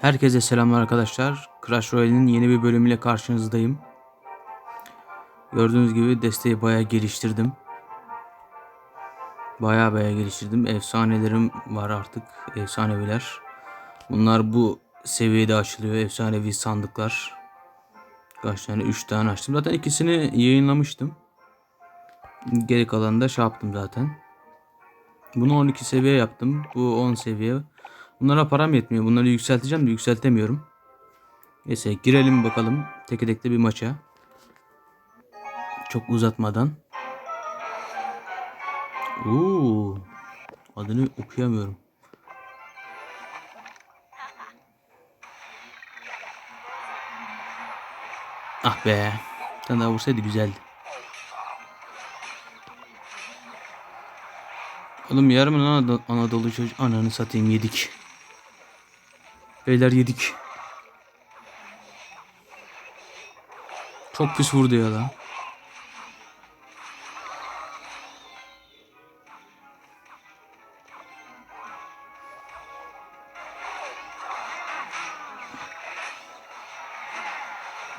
Herkese selamlar arkadaşlar. Crash Royale'in yeni bir bölümüyle karşınızdayım. Gördüğünüz gibi desteği bayağı geliştirdim. Bayağı bayağı geliştirdim. Efsanelerim var artık. Efsaneviler. Bunlar bu seviyede açılıyor. Efsanevi sandıklar. Kaç tane? 3 tane açtım. Zaten ikisini yayınlamıştım. Geri kalanını da şey yaptım zaten. Bunu 12 seviye yaptım. Bu 10 seviye. Bunlara param yetmiyor. Bunları yükselteceğim de yükseltemiyorum. Neyse girelim bakalım. Tek tekte bir maça. Çok uzatmadan. Oo, adını okuyamıyorum. Ah be. Tane daha vursaydı güzeldi. Oğlum yarım Anadolu, Anadolu çocuk ananı satayım yedik. Beyler yedik. Çok pis vurdu ya lan.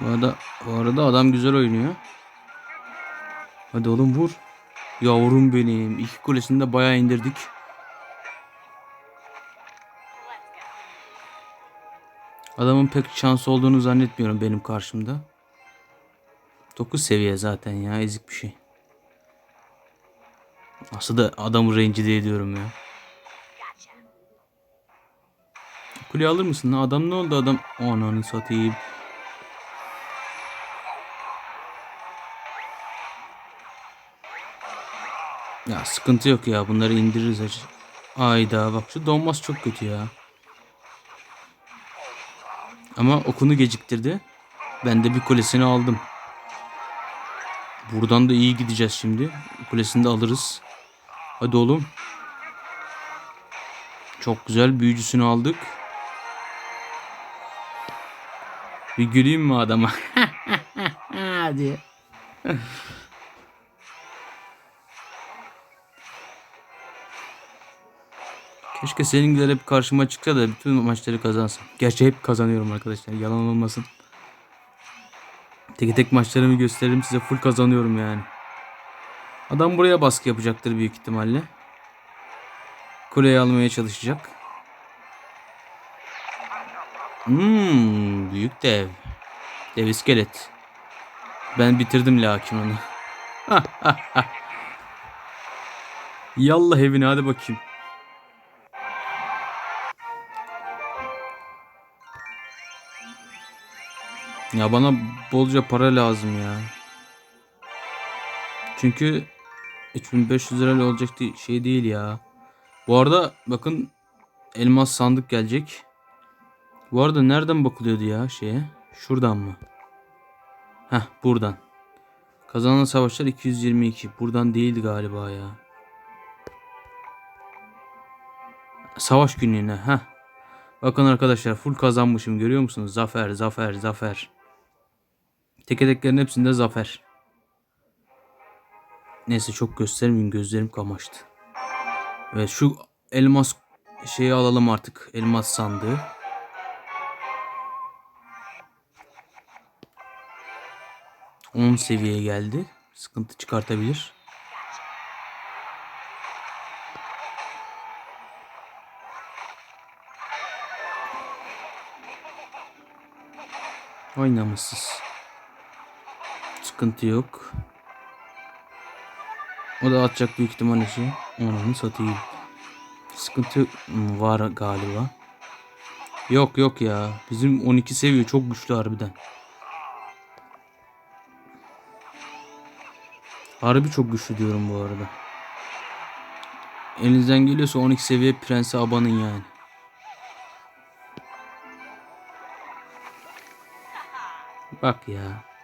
Bu arada, bu arada adam güzel oynuyor. Hadi oğlum vur. Yavrum benim. İki kulesini de bayağı indirdik. Adamın pek şansı olduğunu zannetmiyorum benim karşımda. 9 seviye zaten ya ezik bir şey. Nasıl da adamı rencide ediyorum ya. Kuleyi alır mısın? Adam ne oldu adam? Ananı satayım. Ya sıkıntı yok ya. Bunları indiririz. Ayda bak şu donmaz çok kötü ya. Ama okunu geciktirdi. Ben de bir kulesini aldım. Buradan da iyi gideceğiz şimdi. Kulesini de alırız. Hadi oğlum. Çok güzel büyücüsünü aldık. Bir güleyim mi adama? Hadi. Keşke senin gider hep karşıma çıksa da bütün maçları kazansın. Gerçi hep kazanıyorum arkadaşlar. Yalan olmasın. Tek tek maçlarımı gösteririm size. Full kazanıyorum yani. Adam buraya baskı yapacaktır büyük ihtimalle. Kuleyi almaya çalışacak. Hmm, büyük dev. Dev iskelet. Ben bitirdim lakin onu. Yallah evine hadi bakayım. Ya bana bolca para lazım ya. Çünkü 3500 lirayla olacak şey değil ya. Bu arada bakın elmas sandık gelecek. Bu arada nereden bakılıyordu ya şeye? Şuradan mı? Heh buradan. Kazanan savaşlar 222. Buradan değildi galiba ya. Savaş günlüğüne. Heh. Bakın arkadaşlar full kazanmışım görüyor musunuz? Zafer, zafer, zafer. Teke teklerin hepsinde zafer. Neyse çok göstermeyeyim gözlerim kamaştı. Evet şu elmas şeyi alalım artık. Elmas sandığı. On seviye geldi. Sıkıntı çıkartabilir. Oynamışsız. Sıkıntı yok. O da atacak büyük ihtimalle şey. Onu satayım. Sıkıntı var galiba. Yok yok ya. Bizim 12 seviye çok güçlü harbiden. Harbi çok güçlü diyorum bu arada. Elinizden geliyorsa 12 seviye prense abanın yani. Bak ya.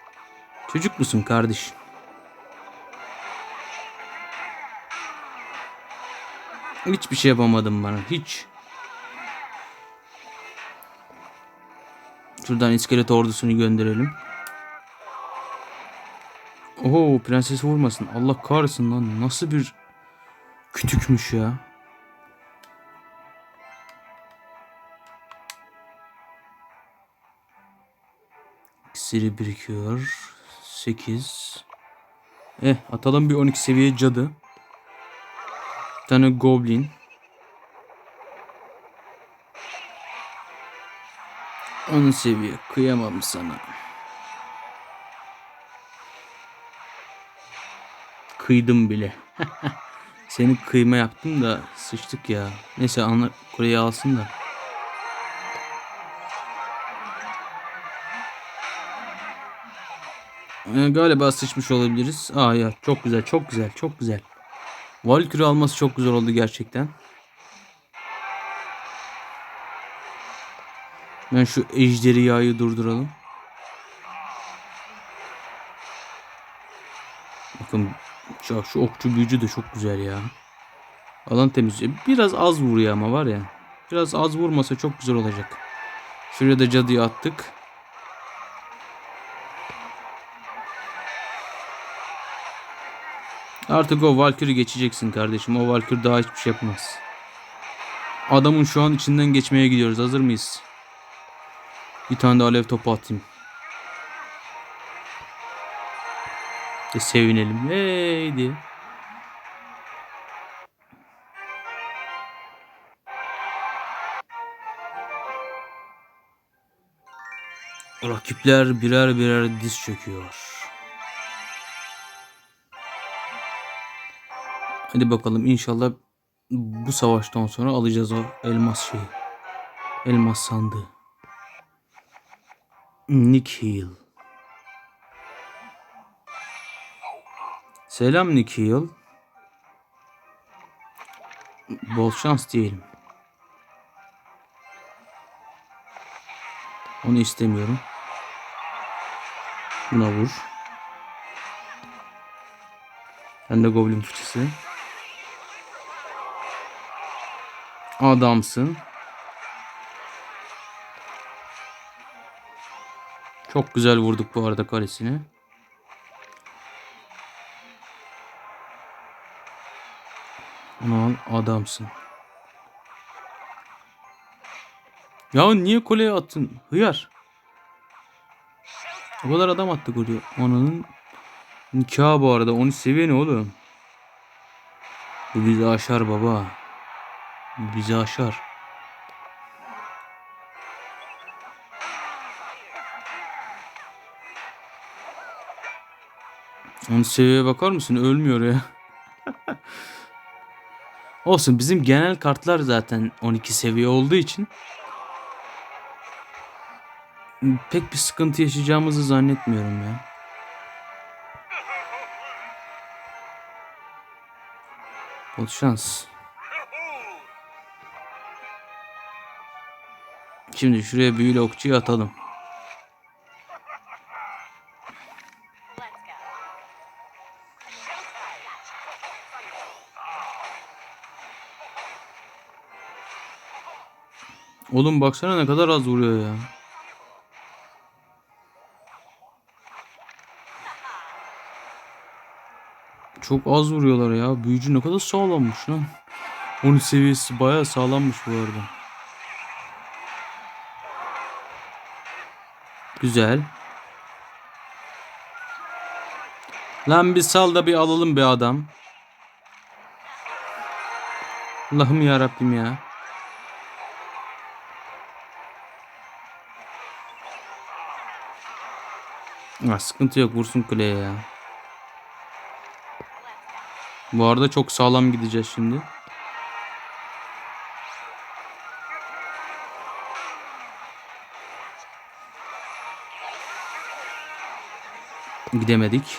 Çocuk musun kardeş? Hiçbir şey yapamadın bana. Hiç. Şuradan iskelet ordusunu gönderelim. Oho prenses vurmasın. Allah kahretsin lan. Nasıl bir kütükmüş ya. İksiri birikiyor. 8. Eh atalım bir 12 seviye cadı. Bir tane goblin. On seviye kıyamam sana. Kıydım bile. Seni kıyma yaptım da sıçtık ya. Neyse anla kuleyi alsın da. Ee, galiba sıçmış olabiliriz. Aa ya çok güzel çok güzel çok güzel. Valkyrie alması çok güzel oldu gerçekten. Ben şu ejderi yağı durduralım. Bakın şu, okçu büyücü de çok güzel ya. Alan temizliyor. Biraz az vuruyor ama var ya. Biraz az vurmasa çok güzel olacak. Şuraya da cadıyı attık. Artık o Valkyrie geçeceksin kardeşim. O Valkyrie daha hiçbir şey yapmaz. Adamın şu an içinden geçmeye gidiyoruz. Hazır mıyız? Bir tane de alev topu atayım. E, sevinelim. Hey diye. Rakipler birer birer diz çöküyor. Hadi bakalım inşallah bu savaştan sonra alacağız o elmas şeyi. Elmas sandığı. Nick Hill. Selam Nick Hill. Bol şans diyelim. Onu istemiyorum. Buna vur. Ben de goblin fıçısı. Adamsın. Çok güzel vurduk bu arada kalesini. Aman adamsın. Ya niye kuleye attın? Hıyar. O kadar adam attı golü. Onun nikahı bu arada. 13 seviye ne oğlum? Bu bizi aşar baba. Bizi aşar. Onun seviyeye bakar mısın? Ölmüyor ya. Olsun bizim genel kartlar zaten 12 seviye olduğu için pek bir sıkıntı yaşayacağımızı zannetmiyorum ya. Bol şans. Şimdi şuraya büyülü okçuyu atalım. Oğlum baksana ne kadar az vuruyor ya. Çok az vuruyorlar ya. Büyücü ne kadar sağlammış lan. Onun seviyesi bayağı sağlammış bu arada. Güzel. Lan bir sal da bir alalım be adam. Allah'ım ya Rabbim ya. Ah, sıkıntı yok vursun kuleye ya. Bu arada çok sağlam gideceğiz şimdi. Gidemedik.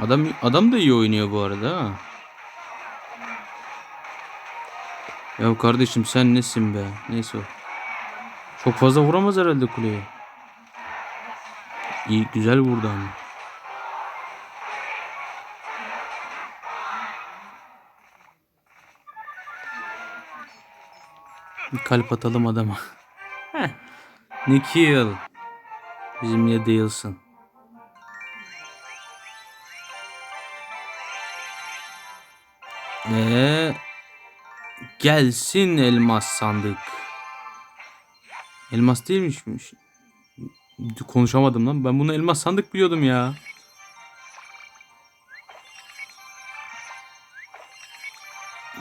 Adam adam da iyi oynuyor bu arada ha. Ya kardeşim sen nesin be? Neyse o. Çok fazla vuramaz herhalde kuleye. İyi güzel vurdu ama. Bir kalp atalım adama. Nikhil. Bizimle değilsin. Ve gelsin elmas sandık. Elmas değilmişmiş. Konuşamadım lan. Ben bunu elmas sandık biliyordum ya.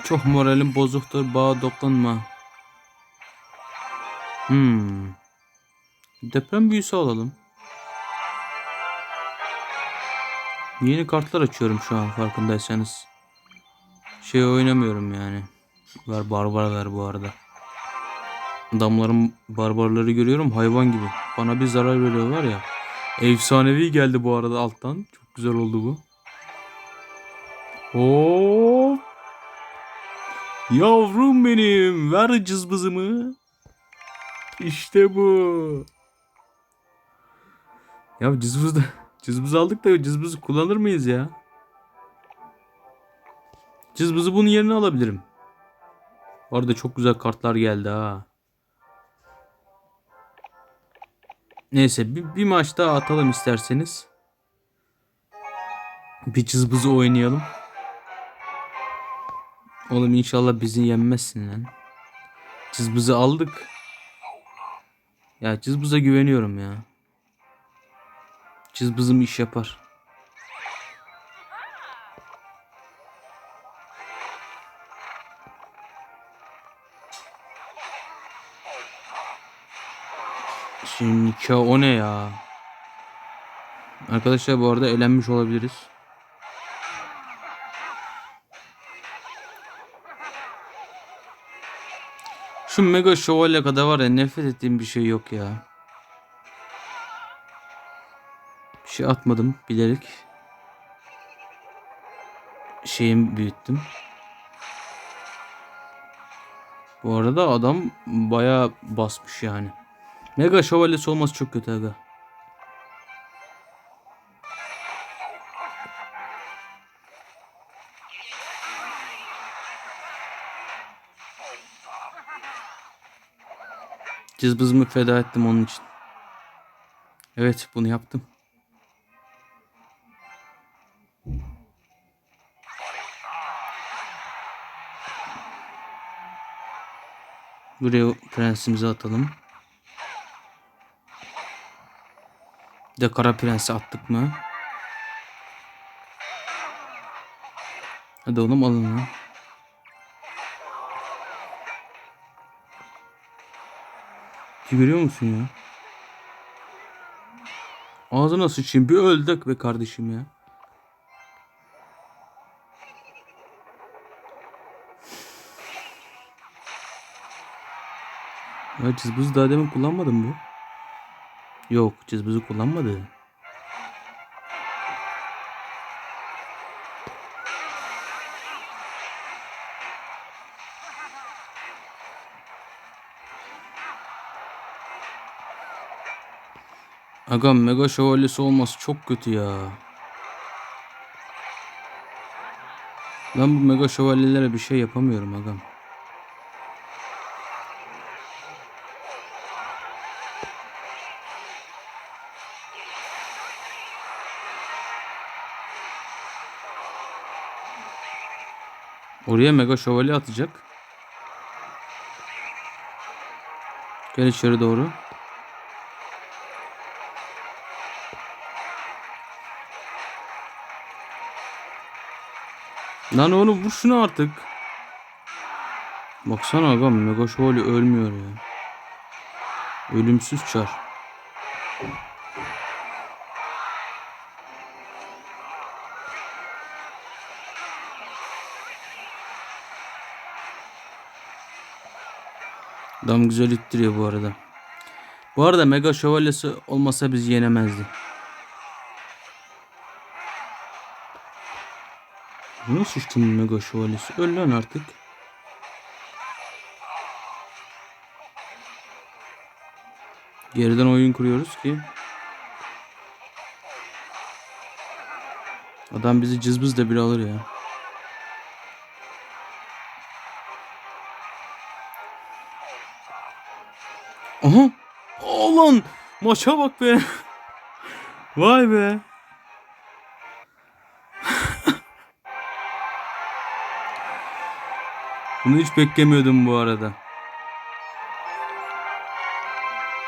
Çok moralim bozuktur. Bağa dokunma. Hmm. Deprem büyüsü alalım. Yeni kartlar açıyorum şu an farkındaysanız. Şey oynamıyorum yani. Ver barbar ver bu arada. Adamların barbarları görüyorum hayvan gibi. Bana bir zarar veriyor var ya. Efsanevi geldi bu arada alttan. Çok güzel oldu bu. Hop. Yavrum benim. Ver cızbızımı. İşte bu. Ya cızbız da cızbız aldık da cızbızı kullanır mıyız ya? Cızbızı bunun yerine alabilirim. Bu arada çok güzel kartlar geldi ha. Neyse bir, bir maç daha atalım isterseniz. Bir cızbızı oynayalım. Oğlum inşallah bizi yenmezsin lan. Cızbızı aldık. Ya cızbıza güveniyorum ya. Cızbızım iş yapar. Şimdi nikah o ne ya? Arkadaşlar bu arada elenmiş olabiliriz. Şu mega şövalye kadar var ya nefret ettiğim bir şey yok ya. Şey atmadım bilerek. Şeyimi büyüttüm. Bu arada adam bayağı basmış yani. Mega şövalyesi olması çok kötü aga. Cızbızımı feda ettim onun için. Evet bunu yaptım. Buraya prensimizi atalım. Bir de kara prensi attık mı? Hadi oğlum alın lan. Görüyor musun ya? Ağzına sıçayım bir öldük be kardeşim ya. Ya cızbızı daha demin kullanmadım bu. Yok cızbızı kullanmadı. Agam mega şövalyesi olması çok kötü ya. Ben bu mega şövalyelere bir şey yapamıyorum agam. Oraya mega şövalye atacak. Gel içeri doğru. Lan oğlum vur şunu artık. Baksana agam mega şövalye ölmüyor ya. Ölümsüz çar. Adam güzel ittiriyor bu arada. Bu arada mega şövalyesi olmasa bizi yenemezdi. Nasıl sıçtın mega şövalyesi? Öl lan artık. Geriden oyun kuruyoruz ki. Adam bizi cızbız da bile alır ya. Aha! Ulan! Maça bak be. Vay be. Bunu hiç beklemiyordum bu arada.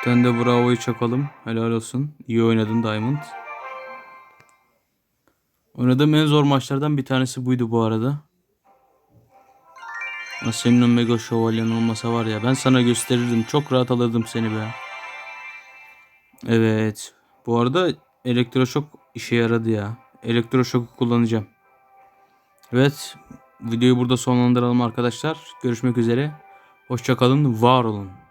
Sen de bravo'yu çakalım. Helal olsun. İyi oynadın Diamond. Oynadığım en zor maçlardan bir tanesi buydu bu arada. Senin o mega şövalyen olmasa var ya ben sana gösterirdim. Çok rahat alırdım seni be. Evet. Bu arada elektroşok işe yaradı ya. Elektroşoku kullanacağım. Evet. Videoyu burada sonlandıralım arkadaşlar. Görüşmek üzere. Hoşçakalın. Var olun.